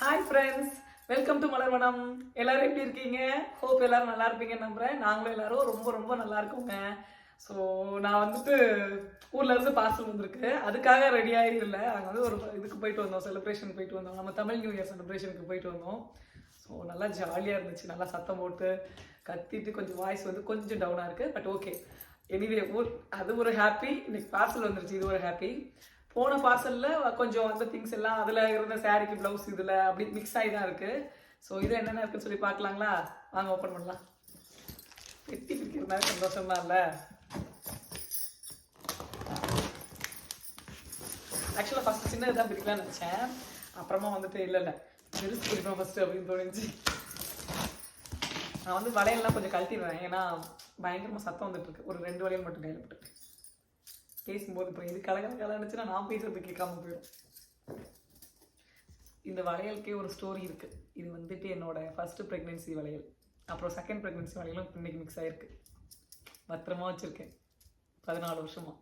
Hi friends welcome to Malarvanam எல்லாரும் எப்படி இருக்கீங்க? ஹோப் எல்லாரும் நல்லா இருப்பீங்கன்னு நம்புறேன். நாங்களும் எல்லாரும் ரொம்ப ரொம்ப நல்லா இருக்கோங்க. ஸோ நான் வந்துட்டு ஊர்ல இருந்து பார்சல் வந்திருக்கு. அதுக்காக ரெடி ஆகிடல நாங்கள் வந்து ஒரு இதுக்கு போயிட்டு வந்தோம். செலிப்ரேஷன் போயிட்டு வந்தோம். நம்ம தமிழ் நியூ இயர் செலிப்ரேஷனுக்கு போயிட்டு வந்தோம். ஸோ நல்லா ஜாலியாக இருந்துச்சு. நல்லா சத்தம் போட்டு கத்திட்டு கொஞ்சம் வாய்ஸ் வந்து கொஞ்சம் டவுனாக இருக்குது பட் ஓகே எனிவே ஊர் அது ஒரு ஹாப்பி இன்னைக்கு பார்சல் வந்துருச்சு. இது ஒரு ஹாப்பி போன பார்சலில் கொஞ்சம் அந்த திங்ஸ் எல்லாம் அதில் இருந்த சாரிக்கு ப்ளவுஸ் இதில் அப்படி மிக்ஸ் ஆகி தான் இருக்குது ஸோ இது என்னென்ன இருக்குன்னு சொல்லி பார்க்கலாங்களா? வாங்க ஓப்பன் பண்ணலாம். வெட்டி சந்தோஷம் தான் இல்லை ஆக்சுவலாக ஃபஸ்ட்டு சின்னது தான் பிரிக்கலாம்னு நினச்சேன். அப்புறமா வந்துட்டு இல்லை இல்லை. பெருசு பிடிக்கணும் ஃபஸ்ட்டு அப்படின்னு தோணுச்சு. நான் வந்து வளையல்லாம் கொஞ்சம் கழட்டிடுவேன். ஏன்னா பயங்கரமாக சத்தம் வந்துட்டு இருக்கு. ஒரு ரெண்டு வளையல் மட்டும் கையில் போட்டு. பேசும்போது இப்போ இது கலகல கலந்துச்சுன்னா நான் பேசுறது கேட்காம போயிடும் இந்த வளையலுக்கே ஒரு ஸ்டோரி இருக்கு. இது வந்துட்டு என்னோட ஃபர்ஸ்ட் ப்ரெக்னென்சி வளையல். அப்புறம் செகண்ட் ப்ரெக்னென்சி வளையலும் இன்னைக்கு மிக்ஸ் ஆயிருக்கு. பத்திரமா வச்சிருக்கேன். பதினாலு வருஷமா.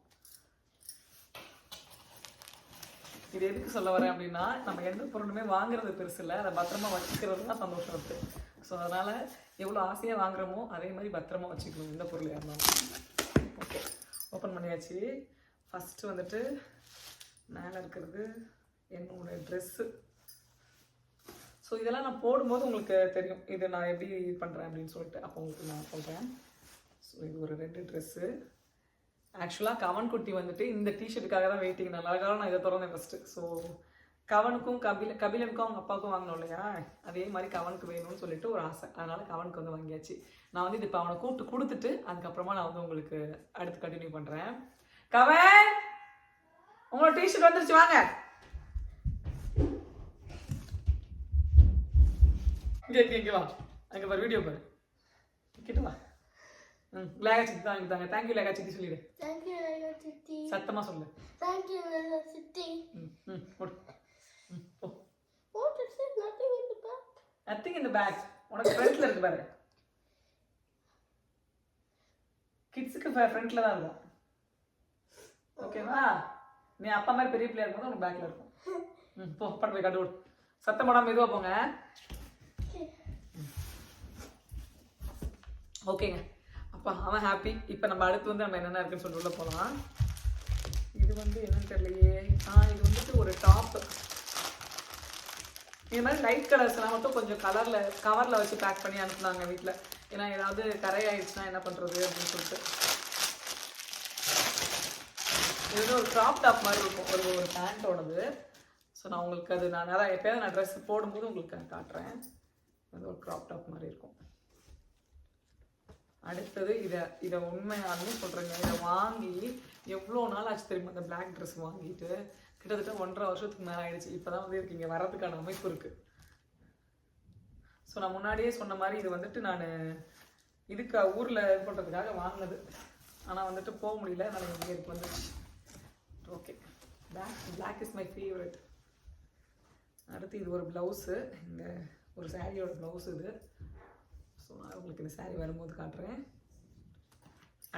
இது எதுக்கு சொல்ல வரேன் அப்படின்னா நம்ம எந்த பொருளுமே வாங்குறது பெருசு இல்லை. அதை பத்திரமா வச்சுக்கிறது தான் சந்தோஷம் இருக்கு. ஸோ அதனால எவ்வளோ ஆசையாக வாங்குறோமோ அதே மாதிரி பத்திரமா வச்சுக்கணும் எந்த பொருள் இருந்தாலும் ஓகே ஓப்பன் பண்ணியாச்சு. ஃபஸ்ட்டு வந்துட்டு மேலே இருக்கிறது என்னோட ட்ரெஸ்ஸு ஸோ இதெல்லாம் நான் போடும்போது உங்களுக்கு தெரியும். இது நான் எப்படி பண்ணுறேன் அப்படின்னு சொல்லிட்டு. அப்போ உங்களுக்கு நான் சொல்கிறேன் ஸோ இது ஒரு ரெண்டு ட்ரெஸ்ஸு ஆக்சுவலாக கவன் குட்டி வந்துட்டு இந்த டிஷர்ட்டுக்காக தான் வெயிட்டிங் நல்ல அழகாக நான் இதை திறந்தேன் ஃபஸ்ட்டு ஸோ கவனுக்கும் கபில கபிலனுக்கும் அவங்க அப்பாவுக்கும் வாங்கணும் இல்லையா? அதே மாதிரி கவனுக்கு வேணும்னு சொல்லிட்டு ஒரு ஆசை. அதனால கவனுக்கு வந்து வாங்கியாச்சு. நான் வந்து இது இப்போ அவனை கூப்பிட்டு கொடுத்துட்டு அதுக்கப்புறமா நான் வந்து உங்களுக்கு அடுத்து கண்டினியூ பண்ணுறேன் கவன் உங்களோட டிஷர்ட் வந்துருச்சு வாங்க. இங்கே இங்கே இங்கே வா. அங்கே பாரு வீடியோ பாரு. கிட்ட வா. ம் லேகா சித்தி தான் இங்கே தாங்க. தேங்க்யூ லேகா சித்தி சொல்லிடு. Lego City. சத்தமாக சொல்லு. Lego City. ம் ம் போ. What is it? Nothing in the back. Nothing இந்த பேக் உனக்கு ஃப்ரண்ட்ல இருக்கு பாரு. கிட்ஸுக்கு ஃப்ரண்ட்ல தான் இருக்கும். ஓகேவா? நீ அப்பா மாதிரி பெரிய பிள்ளையா இருக்கும் உனக்கு பேக்ல இருக்கும். ம் போ பண்ண போய் கட்டு விடு. சத்தம் போடாமல் மெதுவாக போங்க. ஓகேங்க. அப்பா அவன் ஹாப்பி இப்போ நம்ம அடுத்து வந்து நம்ம என்னென்ன இருக்குன்னு சொல்லி உள்ளே போகலாம் இது வந்து என்னன்னு தெரியலையே. ஆ இது வந்துட்டு ஒரு டாப் இது மாதிரி லைட் கலர்ஸ்லாம் மட்டும் கொஞ்சம் கலரில் கவரில் வச்சு பேக் பண்ணி அனுப்புனாங்க வீட்டில் ஏன்னா ஏதாவது கரை ஆயிடுச்சுன்னா என்ன பண்ணுறது அப்படின்னு சொல்லிட்டு. இது வந்து ஒரு க்ராப் டாப் மாதிரி இருக்கும். ஒரு ஒரு பேண்ட்டோடது ஸோ நான் உங்களுக்கு அது நான் அதான் எப்பயாவது நான் ட்ரெஸ் போடும்போது உங்களுக்கு நான் காட்டுறேன். அது ஒரு க்ராப் டாப் மாதிரி இருக்கும். அடுத்தது இதை இதை உண்மையாலுமே சொல்கிறேங்க இதை வாங்கி எவ்வளோ நாள் ஆச்சு தெரியுமா இந்த பிளாக் ட்ரெஸ் வாங்கிட்டு? கிட்டத்தட்ட ஒன்றரை வருஷத்துக்கு மேலே ஆயிடுச்சு. இப்போ தான் வந்து இருக்கீங்க வர்றதுக்கான அமைப்பு இருக்குது ஸோ நான் முன்னாடியே சொன்ன மாதிரி இது வந்துட்டு நான் இதுக்கு ஊரில் இது பண்ணுறதுக்காக வாங்கினது. ஆனால் வந்துட்டு போக முடியல. அதனால் இங்கே இருக்கு வந்துச்சு okay black black is my favourite அடுத்து இது ஒரு ப்ளவுஸு இந்த ஒரு சாரியோட ப்ளவுஸ் இது. ஸோ நான் உங்களுக்கு இந்த saree வரும்போது காட்டுறேன்.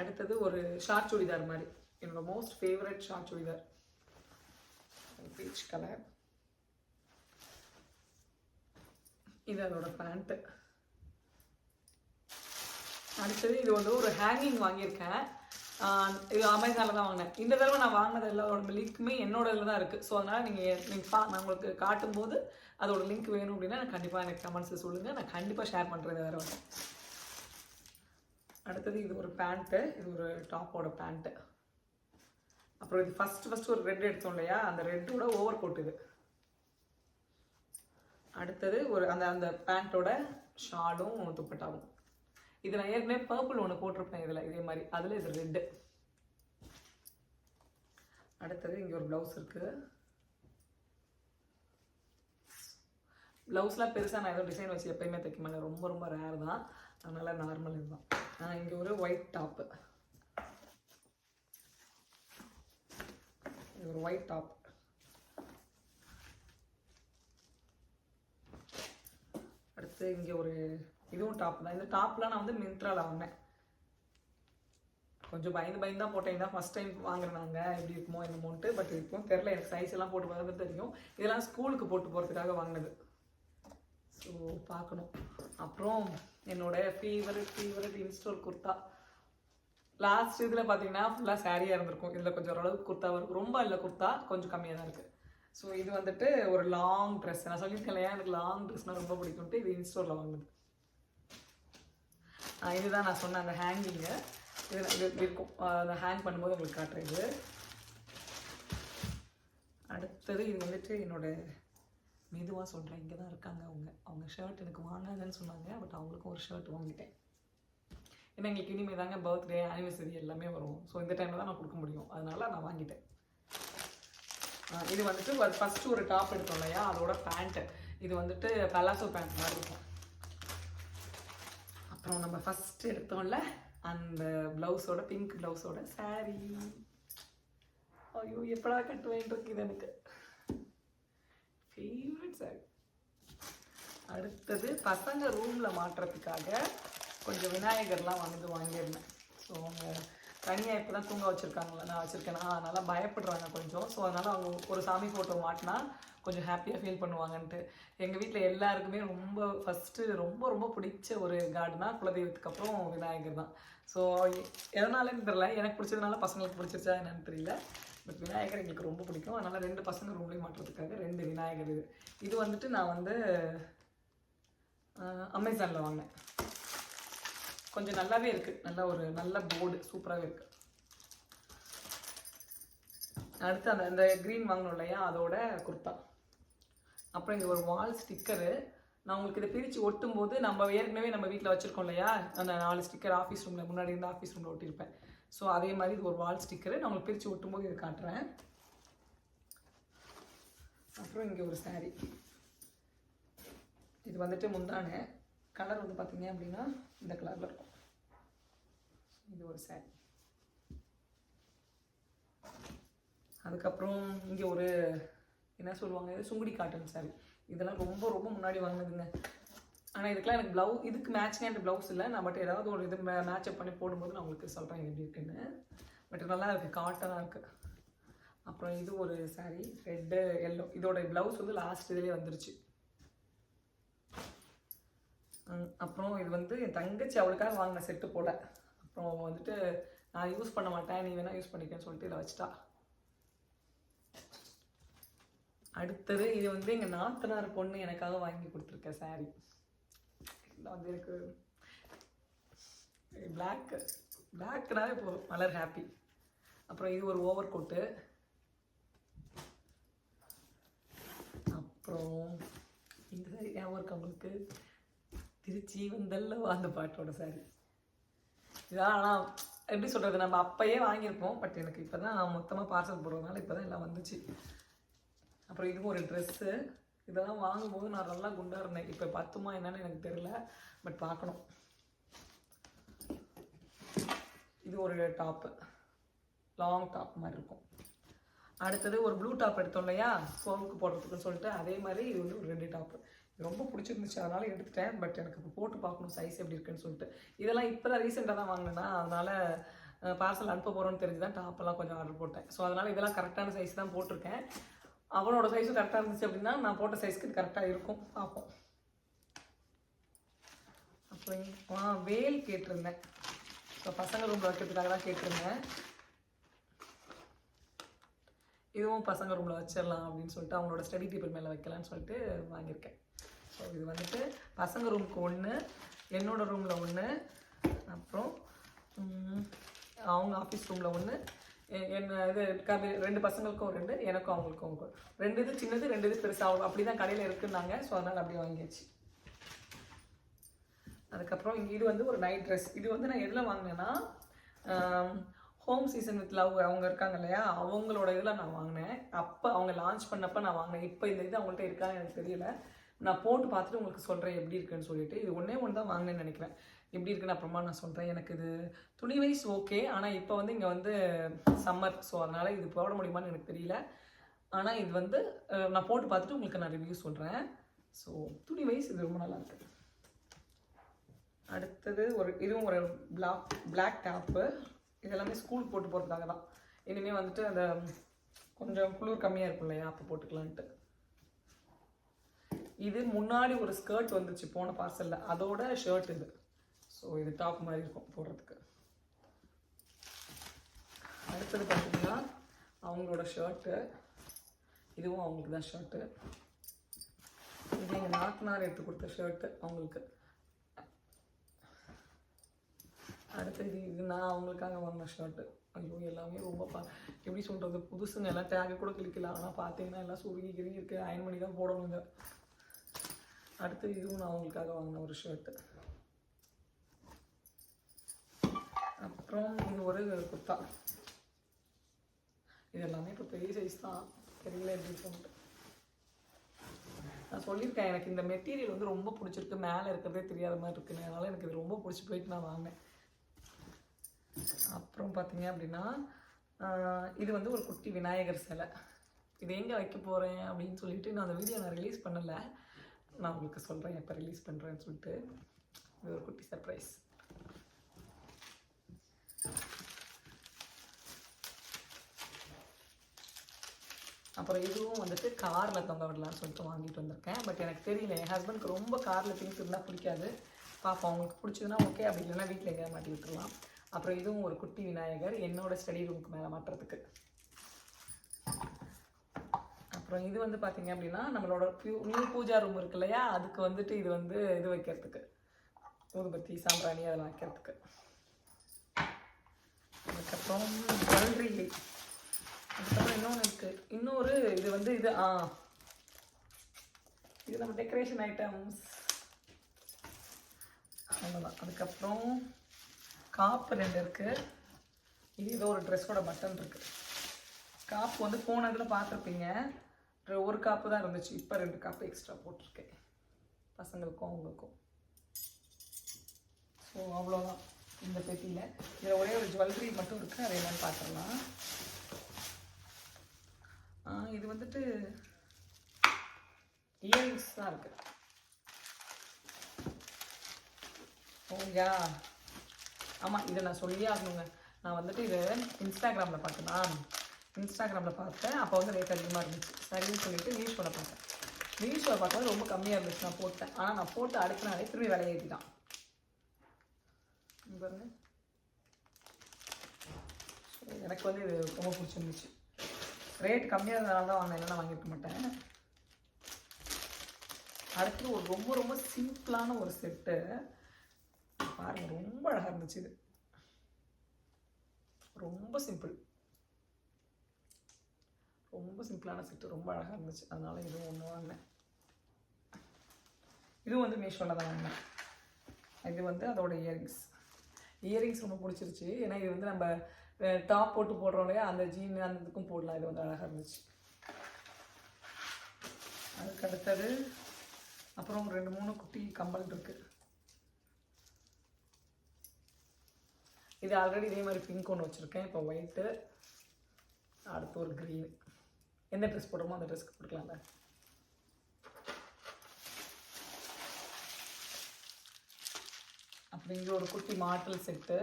அடுத்தது ஒரு ஷார்ட் சுடிதார் மாதிரி. என்னோட most favourite short chudidar. Peach colour இது அதோட பேண்ட்டு அடுத்தது இது வந்து ஒரு ஹேங்கிங் வாங்கியிருக்கேன். இது அமேசானில் தான் வாங்கினேன். இந்த தடவை நான் வாங்கினது எல்லாரோட லிங்க்குமே என்னோட இதில் தான் இருக்குது ஸோ அதனால் நீங்கள் நீங்கள் பா நான் உங்களுக்கு காட்டும்போது அதோட லிங்க் வேணும் அப்படின்னா நான் கண்டிப்பாக எனக்கு கமெண்ட்ஸில் சொல்லுங்கள் நான் கண்டிப்பாக ஷேர் பண்ணுறேன் வேறு அடுத்தது இது ஒரு பேண்ட்டு இது ஒரு டாப்போட பேண்ட்டு அப்புறம் இது ஃபஸ்ட்டு ஃபஸ்ட்டு ஒரு ரெட் எடுத்தோம் இல்லையா? அந்த ரெட்டோட ஓவர் கோட் இது. அடுத்தது ஒரு அந்த அந்த பேண்ட்டோட ஷாலும் துப்பட்டாவும். இது நான் ஏற்கனவே பர்பிள் ஒன்று போட்டிருப்பேன் இதில் இதே மாதிரி. அதில் இது ரெட்டு அடுத்தது இங்கே ஒரு ப்ளவுஸ் இருக்குது ப்ளவுஸ்லாம் பெருசாக நான் எதுவும் டிசைன் வச்சு எப்பயுமே தைக்க மாட்டேன். ரொம்ப ரொம்ப ரேர் தான். அதனால் நார்மல் இதுதான். நான் இங்கே ஒரு ஒயிட் டாப்பு இது ஒரு ஒயிட் டாப் அடுத்து இங்கே ஒரு இதுவும் டாப் தான். இந்த டாப்லாம் நான் வந்து மிந்த்ராவில் வாங்கினேன். கொஞ்சம் பயந்து பயந்து தான் போட்டேன். தான் ஃபஸ்ட் டைம் வாங்குறாங்க எப்படி இருக்குமோ என்னமோன்ட்டு. பட் இருக்கும் தெரில எனக்கு சைஸ் எல்லாம் போட்டு போகிறது தெரியும். இதெல்லாம் ஸ்கூலுக்கு போட்டு போகிறதுக்காக வாங்கினது. ஸோ பார்க்கணும். அப்புறம் என்னோட favourite favourite in store kurta last இதில் பார்த்தீங்கன்னா ஃபுல்லாக சாரியாக இருந்திருக்கும். இதில் கொஞ்சம் ஓரளவுக்கு குர்த்தா வரும். ரொம்ப இல்லை குர்த்தா கொஞ்சம் கம்மியாக தான் இருக்குது ஸோ இது வந்துட்டு ஒரு லாங் ட்ரெஸ் நான் சொல்லியிருக்கேன் இல்லையா எனக்கு லாங் ட்ரெஸ்னால் ரொம்ப பிடிக்கும்ட்டு இது இன்ஸ்டோரில் வாங்குது இதுதான் நான் சொன்ன அந்த ஹேங்கிங்கு இது இருக்கும். அதை அந்த ஹேங் பண்ணும்போது உங்களுக்கு காட்டுறேன் இது. அடுத்தது இது வந்துட்டு என்னோட மெதுவாக சொல்கிறேன் இங்கே தான் இருக்காங்க அவங்க. அவங்க ஷர்ட் எனக்கு வாங்காதன்னு சொன்னாங்க பட் அவங்களுக்கும் ஒரு ஷர்ட் வாங்கிட்டேன். ஏன்னா எங்களுக்கு இனிமேல் தாங்க பர்த்டே ஆனிவர்சரி எல்லாமே வரும். ஸோ இந்த டைமில் தான் நான் கொடுக்க முடியும். அதனால நான் வாங்கிட்டேன். இது வந்துட்டு ஃபஸ்ட்டு ஒரு டாப் எடுத்தோம் இல்லையா? அதோட பேண்ட்டு இது வந்துட்டு பலாசோ பேண்ட் மாதிரி இருக்கும். அப்புறம் நம்ம ஃபஸ்ட்டு எடுத்தோம்ல அந்த ப்ளவுஸோட பிங்க் ப்ளவுஸோட சாரி ஐயோ எப்படா கட்டுவேன் இருக்குது எனக்கு. ஃபேவரட் சாரி அடுத்தது பசங்க ரூமில் மாட்டுறதுக்காக கொஞ்சம் விநாயகர்லாம் வந்து வாங்கியிருந்தேன். ஸோ அவங்க தனியாக இப்போ தான் தூங்க வச்சுருக்காங்களா நான் வச்சுருக்கேனா? அதனால் பயப்படுறாங்க கொஞ்சம். ஸோ அதனால் அவங்க ஒரு சாமி ஃபோட்டோ மாட்டினா கொஞ்சம் ஹாப்பியாக ஃபீல் பண்ணுவாங்கன்ட்டு. எங்கள் வீட்டில் எல்லாருக்குமே ரொம்ப ஃபஸ்ட்டு ரொம்ப ரொம்ப பிடிச்ச ஒரு கார்டுனா குலதெய்வத்துக்கு அப்புறம் விநாயகர் தான். ஸோ எதனாலன்னு தெரில எனக்கு பிடிச்சதுனால பசங்களுக்கு பிடிச்சிருச்சா என்னன்னு தெரியல. பட் விநாயகர் எங்களுக்கு ரொம்ப பிடிக்கும். அதனால் ரெண்டு பசங்க ரூம்லேயும் மாட்டுறதுக்காக ரெண்டு விநாயகர் இது. இது வந்துட்டு நான் வந்து அமேசானில் வாங்கினேன். கொஞ்சம் நல்லாவே இருக்குது நல்ல ஒரு நல்ல போர்டு சூப்பராகவே இருக்குது அடுத்து அந்த அந்த க்ரீன் வாங்கணும் இல்லையா? அதோட குர்த்தா அப்புறம் இங்கே ஒரு வால் ஸ்டிக்கரு நான் உங்களுக்கு இதை பிரித்து ஒட்டும் போது நம்ம ஏற்கனவே நம்ம வீட்டில் வச்சுருக்கோம் இல்லையா? அந்த நாலு ஸ்டிக்கர் ஆஃபீஸ் ரூமில் முன்னாடி இருந்து ஆஃபீஸ் ரூமில் ஒட்டியிருப்பேன். ஸோ அதே மாதிரி இது ஒரு வால் ஸ்டிக்கரு நான் உங்களுக்கு பிரித்து ஒட்டும் போது இதை காட்டுறேன். அப்புறம் இங்கே ஒரு saree. இது வந்துட்டு முந்தானே. கலர் வந்து பார்த்தீங்க அப்படின்னா இந்த கலரில் இருக்கும். இது ஒரு சாரி அதுக்கப்புறம் இங்கே ஒரு என்ன சொல்லுவாங்க இது சுங்குடி காட்டன் சாரி இதெல்லாம் ரொம்ப ரொம்ப முன்னாடி வாங்கினதுங்க. ஆனால் இதுக்கெல்லாம் எனக்கு ப்ளவு இதுக்கு மேட்சிங்காக எனக்கு ப்ளவுஸ் இல்லை. நான் பட் ஏதாவது ஒரு இது மேட்சப் பண்ணி போடும்போது நான் உங்களுக்கு சொல்கிறேன் எப்படி இருக்குன்னு. பட் நல்லா இருக்குது காட்டனாக இருக்குது அப்புறம் இது ஒரு saree ரெட்டு எல்லோ இதோட ப்ளவுஸ் வந்து லாஸ்ட் இதுலேயே வந்துருச்சு. அப்புறம் இது வந்து என் தங்கச்சி அவளுக்காக வாங்கின செட்டு போல. அப்புறம் வந்துட்டு நான் யூஸ் பண்ண மாட்டேன் நீ வேணால் யூஸ் பண்ணிக்கன்னு சொல்லிட்டு இதை வச்சுட்டா. அடுத்தது இது வந்து எங்கள் நாத்தனார் பொண்ணு எனக்காக வாங்கி கொடுத்துருக்க சாரி இதில் வந்து எனக்கு பிளாக் பிளாக்னாலே போதும். மலர் ஹாப்பி அப்புறம் இது ஒரு ஓவர் கோட்டு அப்புறம் இந்த சாரி ஞாபகம் இருக்கு அவங்களுக்கு. திருச்சி வந்தல்லவா அந்த பாட்டோட சாரி இதான் ஆனால் எப்படி சொல்கிறது நம்ம அப்பயே வாங்கியிருப்போம் பட் எனக்கு இப்போ தான் மொத்தமாக பார்சல் போடுறதுனால இப்போ தான் எல்லாம் வந்துச்சு. அப்புறம் இதுவும் ஒரு ட்ரெஸ்ஸு இதெல்லாம் வாங்கும்போது நான் நல்லா குண்டாக இருந்தேன். இப்போ பத்துமா என்னன்னு எனக்கு தெரியல பட் பார்க்கணும். இது ஒரு டாப்பு லாங் டாப் மாதிரி இருக்கும். அடுத்தது ஒரு ப்ளூ டாப் எடுத்தோம் இல்லையா? ஃபோனுக்கு போடுறதுக்குன்னு சொல்லிட்டு அதே மாதிரி இது வந்து ஒரு ரெண்டு டாப்பு ரொம்ப பிடிச்சிருந்துச்சு. அதனால எடுத்துட்டேன். பட் எனக்கு இப்போ போட்டு பார்க்கணும். சைஸ் எப்படி இருக்குன்னு சொல்லிட்டு. இதெல்லாம் இப்போ தான் ரீசெண்டாக தான் வாங்கினேன்னா அதனால் பார்சல் அனுப்ப போகிறோன்னு தெரிஞ்சு தான் டாப்பெல்லாம் கொஞ்சம் ஆர்டர் போட்டேன். ஸோ அதனால் இதெல்லாம் கரெக்டான சைஸ் தான் போட்டிருக்கேன். அவனோட சைஸும் கரெக்டாக இருந்துச்சு அப்படின்னா நான் போட்ட சைஸ்க்கு இது கரெக்டாக இருக்கும். பார்ப்போம். அப்புறம் ஆ வேல் கேட்டிருந்தேன். இப்போ பசங்க ரூமில் வைக்கிறதுக்காக தான் கேட்டிருந்தேன். இதுவும் பசங்க ரூமில் வச்சிடலாம் அப்படின்னு சொல்லிட்டு அவங்களோட ஸ்டடி டேபிள் மேலே வைக்கலான்னு சொல்லிட்டு வாங்கியிருக்கேன். இது வந்துட்டு பசங்க ரூமுக்கு ஒன்று என்னோடய ரூமில் ஒன்று அப்புறம் அவங்க ஆஃபீஸ் ரூமில் ஒன்று என்ன இது கபி ரெண்டு பசங்களுக்கும் ரெண்டு எனக்கும் அவங்களுக்கும் ரெண்டு இது சின்னது ரெண்டு இது பெருசாக அப்படி தான் கடையில் இருக்குன்னாங்க. ஸோ அதனால் அப்படியே வாங்கியாச்சு. அதுக்கப்புறம் இங்கே இது வந்து ஒரு நைட் ட்ரெஸ் இது வந்து நான் எதில் வாங்கினேன்னா ஹோம் சீசன் வித் லவ் அவங்க இருக்காங்க இல்லையா? அவங்களோட இதில் நான் வாங்கினேன். அப்போ அவங்க லான்ச் பண்ணப்போ நான் வாங்கினேன். இப்போ இந்த இது அவங்கள்ட்ட இருக்கான்னு எனக்கு தெரியல. நான் போட்டு பார்த்துட்டு உங்களுக்கு சொல்கிறேன் எப்படி இருக்குன்னு சொல்லிட்டு இது ஒன்றே ஒன்று தான் வாங்கினேன்னு நினைக்கிறேன். எப்படி இருக்குன்னு அப்புறமா நான் சொல்கிறேன் எனக்கு இது துணி வைஸ் ஓகே ஆனால் இப்போ வந்து இங்கே வந்து சம்மர் ஸோ அதனால் இது போட முடியுமான்னு எனக்கு தெரியல. ஆனால் இது வந்து நான் போட்டு பார்த்துட்டு உங்களுக்கு நான் ரிவ்யூ சொல்கிறேன் ஸோ துணி வைஸ் இது ரொம்ப நல்லா இருக்குது அடுத்தது ஒரு இதுவும் ஒரு பிளாக் பிளாக் டாப்பு இதெல்லாமே ஸ்கூல் போட்டு போகிறதுக்காக தான் இனிமேல் வந்துட்டு அந்த கொஞ்சம் குளிர் கம்மியாக இருக்கும் இல்லையா? அப்போ போட்டுக்கலான்ட்டு. இது முன்னாடி ஒரு ஸ்கர்ட் வந்துச்சு போன பார்சலில் அதோட ஷர்ட் இது. ஸோ இது டாப் மாதிரி இருக்கும் போடுறதுக்கு. அடுத்தது பார்த்தீங்கன்னா அவங்களோட ஷர்ட்டு இதுவும் அவங்களுக்கு தான் ஷர்ட்டு இது எங்கள் நாத்தனார் எடுத்து கொடுத்த ஷர்ட்டு அவங்களுக்கு. அடுத்தது இது நான் அவங்களுக்காக வாங்கின ஷர்ட்டு ஐயோ எல்லாமே ரொம்ப பா எப்படி சொல்கிறது புதுசுங்க எல்லாம் டேக் கூட கிளிக்கலாம் ஆனால் பார்த்தீங்கன்னா எல்லாம் சுருங்கி கிருங்கி இருக்கு. அயன் பண்ணி தான் போடணுங்க. அடுத்து இதுவும் நான் அவங்களுக்காக வாங்கின ஒரு ஷர்ட்டு அப்புறம் இது ஒரு குர்த்தா இது எல்லாமே இப்போ பெரிய சைஸ் தான். தெரியல எப்படி சொல்லிட்டு நான் சொல்லியிருக்கேன் எனக்கு இந்த மெட்டீரியல் வந்து ரொம்ப பிடிச்சிருக்கு. மேலே இருக்கிறதே தெரியாத மாதிரி இருக்குன்னு. அதனால எனக்கு இது ரொம்ப பிடிச்சி போயிட்டு நான் வாங்கினேன். அப்புறம் பார்த்தீங்க அப்படின்னா இது வந்து ஒரு குட்டி விநாயகர் சிலை. இது எங்கே வைக்க போகிறேன் அப்படின்னு சொல்லிட்டு நான் அந்த வீடியோ நான் ரிலீஸ் பண்ணலை. நான் உங்களுக்கு சொல்கிறேன் எப்போ ரிலீஸ் பண்ணுறேன்னு சொல்லிட்டு. இது ஒரு குட்டி சர்ப்ரைஸ் அப்புறம் இதுவும் வந்துட்டு காரில் தொங்க விடலாம்னு சொல்லிட்டு வாங்கிட்டு வந்திருக்கேன். பட் எனக்கு தெரியல என் ஹஸ்பண்டுக்கு ரொம்ப காரில் திங்ஸ் இருந்தால் பிடிக்காது. பார்ப்போம் அவங்களுக்கு பிடிச்சதுன்னா ஓகே அப்படி இல்லைன்னா வீட்டில் எங்கேயா மாட்டி விட்டுருலாம் அப்புறம் இதுவும் ஒரு குட்டி விநாயகர் என்னோட ஸ்டடி ரூமுக்கு மேலே மாட்டுறதுக்கு. அப்புறம் இது வந்து பார்த்தீங்க அப்படின்னா நம்மளோட நியூ பூஜா ரூம் இருக்கு இல்லையா? அதுக்கு வந்துட்டு இது வந்து இது வைக்கிறதுக்கு. ஊதுபத்தி சாம்பிராணி அதெல்லாம் வைக்கிறதுக்கு. அதுக்கப்புறம் ஜுவல்லரி அதுக்கப்புறம் இன்னொன்று இருக்குது இன்னொரு இது வந்து இது ஆ. இது நம்ம டெக்கரேஷன் ஐட்டம்ஸ் அவ்வளோதான் அதுக்கப்புறம் காப்பு ரெண்டு இருக்குது இது ஏதோ ஒரு ட்ரெஸ்ஸோட பட்டன் இருக்குது காப்பு வந்து போன இதில் பார்த்துருப்பீங்க. ஒரு- காப்பு தான் இருந்துச்சு. இப்போ ரெண்டு காப்பு எக்ஸ்ட்ரா போட்டிருக்கேன். பசங்களுக்கும் அவங்களுக்கும். ஸோ அவ்வளோதான் இந்த பெட்டியில். இதில் ஒரே ஒரு ஜுவல்லரி மட்டும் இருக்குது அதை என்னென்னு பார்த்துடலாம். இது வந்துட்டு இயரிங்ஸ் தான் இருக்கு. ஓயா ஆமாம் இதை நான் சொல்லியே ஆகணுங்க. நான் வந்துட்டு இதை இன்ஸ்டாகிராமில் பார்த்தேன்னா இன்ஸ்டாகிராமில் பார்த்தேன். அப்போ வந்து ரேட் அதிகமாக இருந்துச்சு. சரின்னு சொல்லிட்டு மீஷோவில் பார்த்தேன். மீஷோவில் பார்த்தா ரொம்ப கம்மியாக இருந்துச்சு நான் போட்டேன். ஆனால் நான் போட்டு அடுத்த நாளே திரும்பி விலை தான் பாருங்க. எனக்கு வந்து இது ரொம்ப பிடிச்சிருந்துச்சு. ரேட் கம்மியாக இருந்தனால தான் வாங்கினேன். இல்லைன்னா வாங்கியிருக்க மாட்டேன். அடுத்து ஒரு ரொம்ப ரொம்ப சிம்பிளான ஒரு செட்டு பாருங்கள் ரொம்ப அழகாக இருந்துச்சு இது. ரொம்ப சிம்பிள் ரொம்ப சிம்பிளான செட்டு ரொம்ப அழகாக இருந்துச்சு. அதனால் இதுவும் ஒன்று வாங்கினேன். இதுவும் வந்து மீஷோவில் தான் வாங்கினேன். இது வந்து அதோட இயரிங்ஸ் இயரிங்ஸ் ரொம்ப பிடிச்சிருச்சு. ஏன்னா இது வந்து நம்ம டாப் போட்டு போடுறோம் இல்லையா? அந்த ஜீன் அந்த இதுக்கும் போடலாம். இது வந்து அழகாக இருந்துச்சு. அதுக்கு அடுத்தது அப்புறம் ரெண்டு மூணு குட்டி கம்பல் இருக்குது இது ஆல்ரெடி இதே மாதிரி பிங்க் ஒன்று வச்சுருக்கேன். இப்போ ஒயிட்டு அடுத்து ஒரு க்ரீன் எந்த ட்ரெஸ் போடுறோமோ அந்த ட்ரெஸ்க்கு போட்டுக்கலாம்ல. அப்புறம் இங்கே ஒரு குட்டி மாட்டல் செட்டு.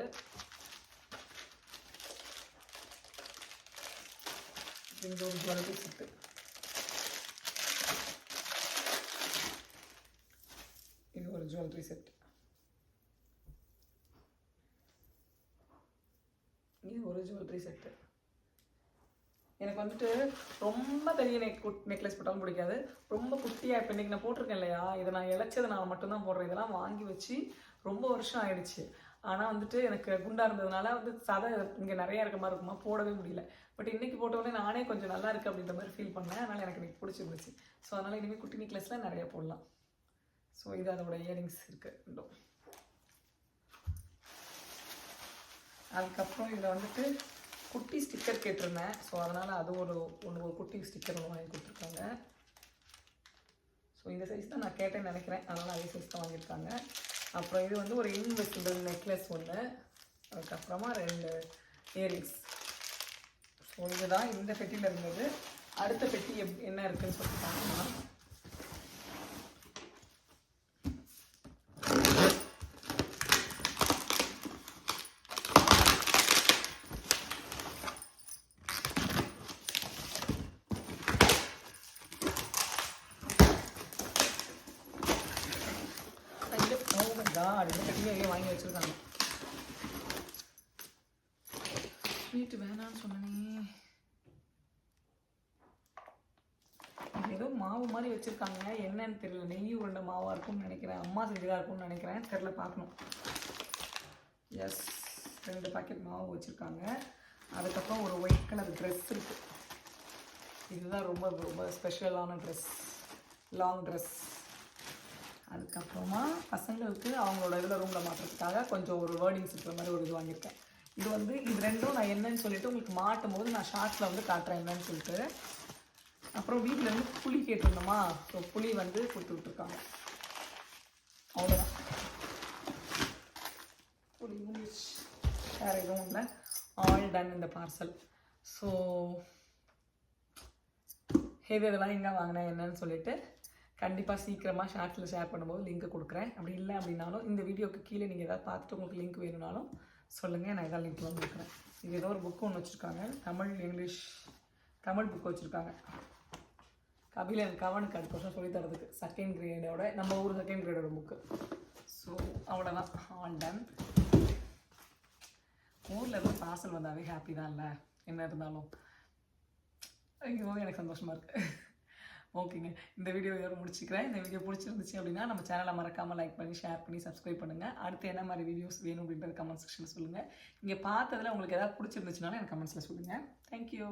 இங்கே ஒரு ஜுவல்லரி செட்டு. இது ஒரு ஜுவல்லரி செட் இது ஒரு ஜுவல்லரி செட்டு. வந்துட்டு ரொம்ப பெரிய நெக் நெக்லஸ் போட்டாலும் பிடிக்காது. ரொம்ப குட்டியாக இப்போ இன்றைக்கி நான் போட்டிருக்கேன் இல்லையா? இதை நான் இழைச்சதுனால மட்டும்தான் போடுறேன். இதெல்லாம் வாங்கி வச்சு ரொம்ப வருஷம் ஆயிடுச்சு. ஆனால் வந்துட்டு எனக்கு குண்டாக இருந்ததுனால வந்து சதை இங்கே நிறைய இருக்க மாதிரி இருக்குமா? போடவே முடியல. பட் இன்னைக்கு போட்டோடனே நானே கொஞ்சம் நல்லா இருக்குது அப்படின்ற மாதிரி ஃபீல் பண்ணேன். அதனால் எனக்கு இன்றைக்கி பிடிச்சிருந்துச்சு ஸோ அதனால் இனிமேல் குட்டி நெக்லஸ்லாம் நிறைய போடலாம். ஸோ இது அதோட இயரிங்ஸ் இருக்குது அதுக்கப்புறம் இதில் வந்துட்டு குட்டி ஸ்டிக்கர் கேட்டிருந்தேன். ஸோ அதனால் அது ஒரு ஒன்று ஒரு குட்டி ஸ்டிக்கர் ஒன்று வாங்கி கொடுத்துருக்காங்க. ஸோ இந்த சைஸ் தான் நான் கேட்டேன்னு நினைக்கிறேன். அதனால் அதே சைஸ் தான் வாங்கியிருக்காங்க. அப்புறம் இது வந்து ஒரு இன்வெஸ்டபிள் நெக்லஸ் ஒன்று அதுக்கப்புறமா ரெண்டு இயரிங்ஸ் ஸோ இதுதான் இந்த பெட்டியில் இருந்தது. அடுத்த பெட்டி எப் என்ன இருக்குதுன்னு சொல்லிட்டு பார்க்கலாம் ரெண்டு கட்டியும் வாங்கி வச்சிருக்காங்க ஸ்வீட் வேணாம்னு சொன்னனே இது ஏதோ மாவு மாதிரி வச்சுருக்காங்க. என்னன்னு தெரியல. நெய் உருண்டை மாவாக இருக்கும்னு நினைக்கிறேன். அம்மா செஞ்சதாக இருக்கும்னு நினைக்கிறேன். தெரில பார்க்கணும். எஸ் ரெண்டு பாக்கெட் மாவு வச்சுருக்காங்க. அதுக்கப்புறம் ஒரு ஒயிட் கலர் ட்ரெஸ் இருக்குது இதுதான் ரொம்ப ரொம்ப ஸ்பெஷலான ட்ரெஸ் லாங் ட்ரெஸ் அதுக்கப்புறமா பசங்களுக்கு அவங்களோட இதில் ரூமில் மாட்டுறதுக்காக கொஞ்சம் ஒரு வேர்டிங்ஸ் இருக்கிற மாதிரி ஒரு இது வாங்கியிருக்கேன். இது வந்து இது ரெண்டும் நான் என்னன்னு சொல்லிட்டு உங்களுக்கு மாட்டும் போது நான் ஷார்ட்ஸில் வந்து காட்டுறேன் என்னன்னு சொல்லிட்டு. அப்புறம் வீட்டில் இருந்து புளி கேட்டிருந்தோமா? ஸோ புளி வந்து கொடுத்து விட்ருக்காங்க அவ்வளோதான் புளி முடிச்சு வேறு எதுவும் இல்லை. ஆல் டன் இந்த பார்சல் ஸோ எது இதெல்லாம் எங்கே வாங்கினேன் என்னன்னு சொல்லிட்டு கண்டிப்பாக சீக்கிரமாக ஷார்ட்டில் ஷேர் பண்ணும்போது லிங்க் கொடுக்குறேன். அப்படி இல்லை அப்படின்னாலும் இந்த வீடியோக்கு கீழே நீங்கள் எதாவது பார்த்துட்டு உங்களுக்கு லிங்க் வேணும்னாலும் சொல்லுங்கள் நான் எதாவது லிங்க்லாம் வந்து கொடுக்குறேன். இது ஏதோ ஒரு புக்கு ஒன்று வச்சுருக்காங்க. தமிழ் இங்கிலீஷ் தமிழ் புக் வச்சுருக்காங்க. கபிலன் கவனுக்கு அடுத்த வருஷம் சொல்லித்தரதுக்கு செகண்ட் கிரேடோட நம்ம ஊர் செகண்ட் கிரேடோட புக்கு ஸோ அவ்வளோதான் ஆல் டன் ஊரில் இருந்து பார்சல் வந்தாவே ஹாப்பி தான் இல்லை? என்ன இருந்தாலும். ஐயோ எனக்கு சந்தோஷமாக இருக்குது ஓகேங்க இந்த வீடியோ இதோட முடிச்சுக்கிறேன். இந்த வீடியோ பிடிச்சிருந்துச்சு அப்படின்னா நம்ம சேனலை மறக்காமல் லைக் பண்ணி ஷேர் பண்ணி சப்ஸ்கிரைப் பண்ணுங்கள் அடுத்து என்ன மாதிரி வீடியோஸ் வேணும் அப்படின்றது கமெண்ட் செக்ஷனில் சொல்லுங்கள் இங்கே பார்த்ததில் உங்களுக்கு எதாவது பிடிச்சிருந்துச்சுனாலும் எனக்கு கமெண்ட்ஸில் சொல்லுங்கள் தேங்க்யூ